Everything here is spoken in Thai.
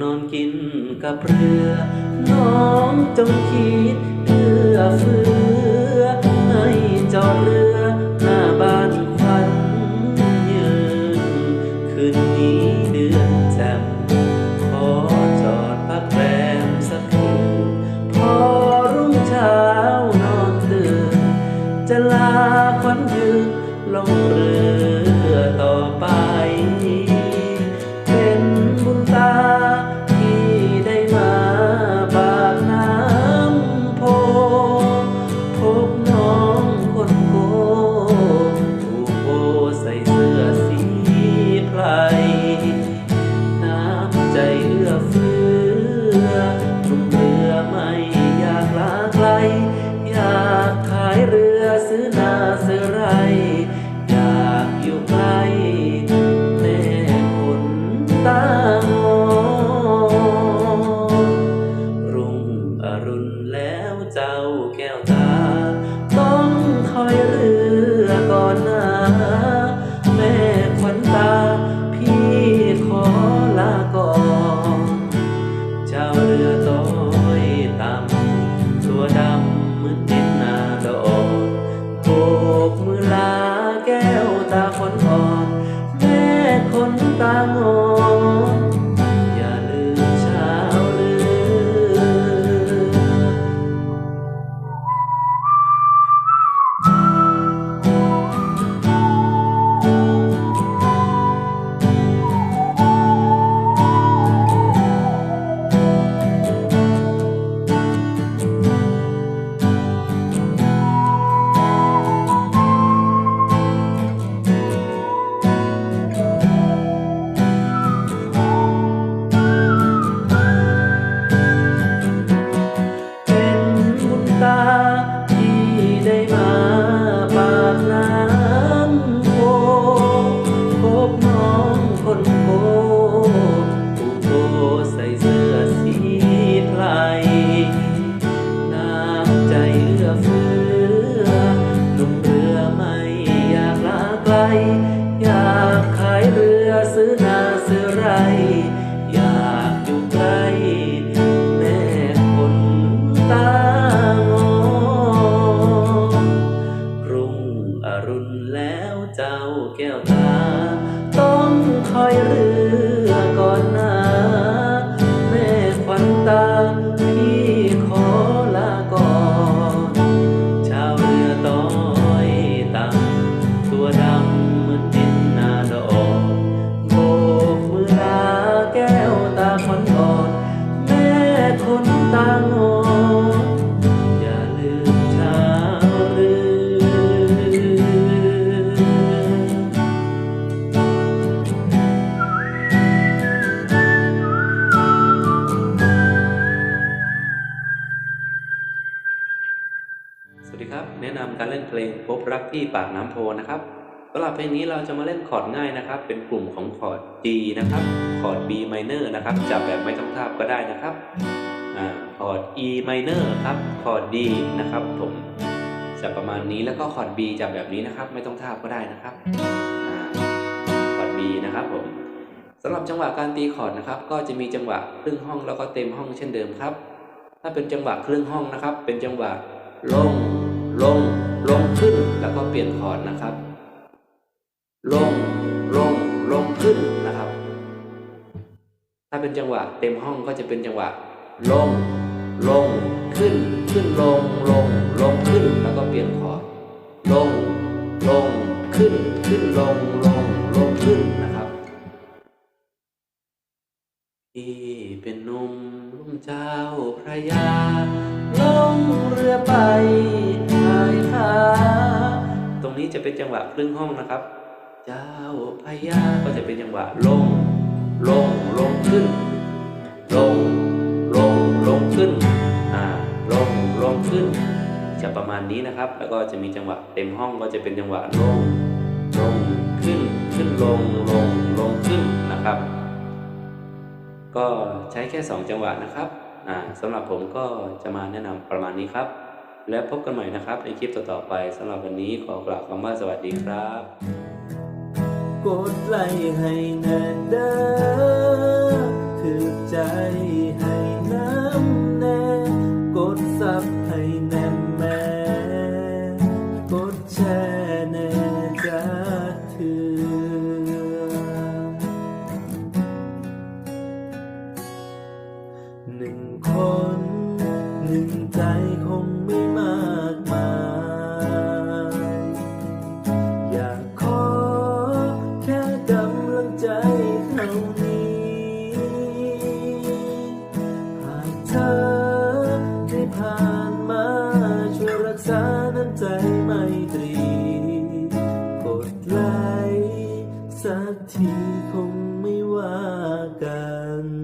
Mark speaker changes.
Speaker 1: นอนกินกับเรือ น้องจงคิดเพื่อเฟือให้จอดเรือหน้าบ้านควันยืน คืนนี้เดือนแจ่มขอจอดพักแรมสักคืนพอรุ่งเช้านอนตื่น จะลาควันยืนลงเรือต่อไป คนตาง ใจเอื้อเฟื้อ พบรักที่ปากน้ำโพนะครับสำหรับเพลงนี้เราจะมาเล่นคอร์ดง่ายนะครับ เป็นกลุ่มของคอร์ด G นะครับ คอร์ด B minor นะครับ จับแบบไม่ต้องทาบก็ได้นะครับคอร์ด E minor ครับ คอร์ด D นะครับผมจะประมาณนี้แล้วก็คอร์ด B จับแบบนี้นะครับ ไม่ต้องทาบก็ได้นะครับคอร์ด B นะครับผมสำหรับจังหวะการตีคอร์ดนะครับ ก็จะมีจังหวะครึ่งห้องแล้วก็เต็มห้องเช่นเดิมครับ ถ้าเป็นจังหวะครึ่งห้องนะครับ เป็นจังหวะลงลง ขึ้นแล้วก็เปลี่ยนคอร์ดนะครับ ลงลงลงขึ้นนะครับ ถ้าเป็นจังหวะเต็มห้องก็จะเป็นจังหวะ ลงลงขึ้นขึ้นลงลงลงขึ้นแล้วก็เปลี่ยนคอร์ดลงลงขึ้นขึ้นลงลงลงขึ้นนะครับพี่เป็นนุ่มรุ่มเจ้าพระยาลงเรือไปายคาตรงนี้จะเป็นจังหวะครึ่งห้องนะครับ เจ้าพระยาก็จะเป็นจังหวะลง ลง ลงขึ้น ลง ลง ลงขึ้น อ่า ลง ลงขึ้น จะประมาณนี้นะครับ แล้วก็จะมีจังหวะเต็มห้องก็จะเป็นจังหวะลง ลง ขึ้น ขึ้นลง ลง ลงขึ้นนะครับ ก็ใช้แค่ 2 จังหวะนะครับ อ่าสำหรับผมก็จะมาแนะนำประมาณนี้ครับ และพบกันใหม่นะครับในคลิปต่อๆไปสำหรับวันนี้ขอกล่าวคำว่าสวัสดีครับกดไลค์ให้แนเด้อถือใจให้น้ำแน่กดซับให้แน่แม่กดแชร์แน่จ้ถือหนึ่งคนหนึ่งใจ ธอที่ผ่านมาช่วยรักษาน้ำใจไม่ตรีกดไลค์สักทีคงไม่ว่ากัน